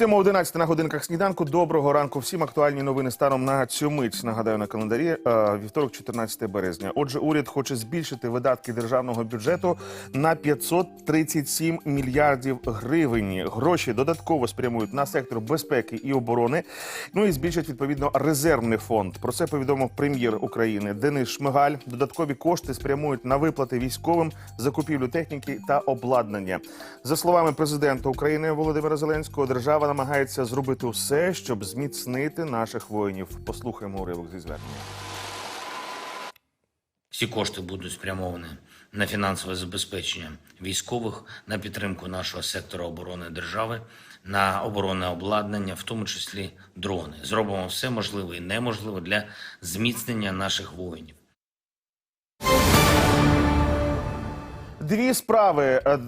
Сьома 11 на годинках сніданку. Доброго ранку. Всім актуальні новини станом на цю мить. Нагадаю на календарі е, вівторок, 14 березня. Отже, уряд хоче збільшити видатки державного бюджету на 537 мільярдів гривень. Гроші додатково спрямують на сектор безпеки і оборони. Ну і збільшать відповідно резервний фонд. Про це повідомив прем'єр України Денис Шмигаль. Додаткові кошти спрямують на виплати військовим, закупівлю техніки та обладнання. За словами президента України Володимира Зеленського, держава намагається зробити все, щоб зміцнити наших воїнів. Послухаємо уривок зі звернення. Всі кошти будуть спрямовані на фінансове забезпечення військових, на підтримку нашого сектора оборони держави, на оборонне обладнання, в тому числі дрони. Зробимо все можливе і неможливе для зміцнення наших воїнів. Дві справи е,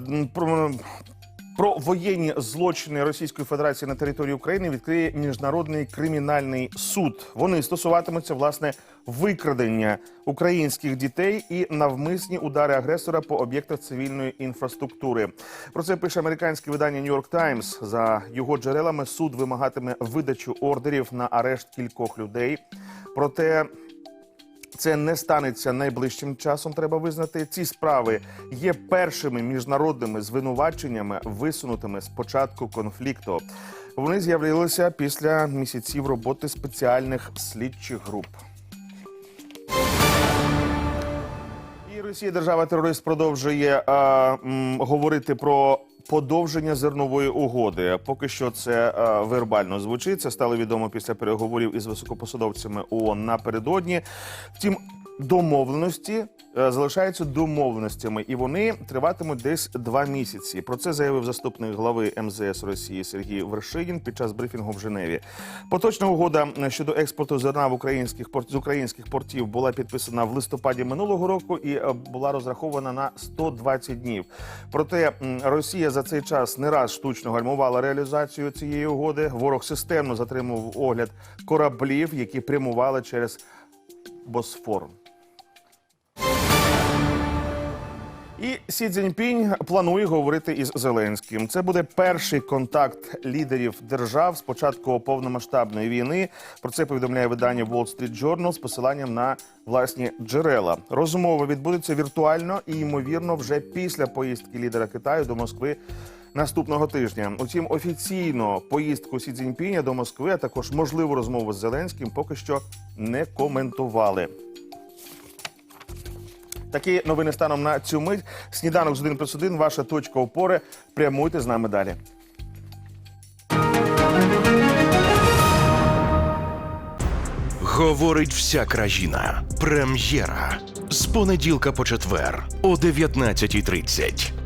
про, воєнні злочини Російської Федерації на території України відкриє міжнародний кримінальний суд. Вони стосуватимуться власне викрадення українських дітей і навмисні удари агресора по об'єктах цивільної інфраструктури. Про це пише американське видання New York Times. За його джерелами суд вимагатиме видачу ордерів на арешт кількох людей. Проте це не станеться найближчим часом. Треба визнати. Ці справи є першими міжнародними звинуваченнями, висунутими з початку конфлікту. Вони з'явилися після місяців роботи спеціальних слідчих груп. І Росія держава-терорист продовжує е, м, говорити про подовження зернової угоди. Поки що це е, вербально звучить. Це стало відомо після переговорів із високопосадовцями ООН напередодні. Втім, домовленості е, залишаються домовленостями, і вони триватимуть десь два місяці. Про це заявив заступник глави МЗС Росії Сергій Вершигін під час брифінгу в Женеві. Поточна угода щодо експорту зерна в українських з українських портів була підписана в листопаді минулого року і е, була розрахована на 120 днів. Проте Росія за цей час не раз штучно гальмувала реалізацію цієї угоди. Ворог системно затримував огляд кораблів, які прямували через Босфор. Сі Цзіньпінь планує говорити із Зеленським. Це буде перший контакт лідерів держав з початку повномасштабної війни. Про це повідомляє видання Wall Street Journal з посиланням на власні джерела. Розмова відбудеться віртуально і ймовірно вже після поїздки лідера Китаю до Москви. Наступного тижня, утім, офіційно поїздку Сі Цзіньпіня до Москви, а також можливу розмову з Зеленським, поки що не коментували. Такі новини станом на цю мить. Сніданок з 1 плюс 1, ваша точка опори. Прямуйте з нами далі. Говорить вся країна. Прем'єра з понеділка по четвер о 19.30.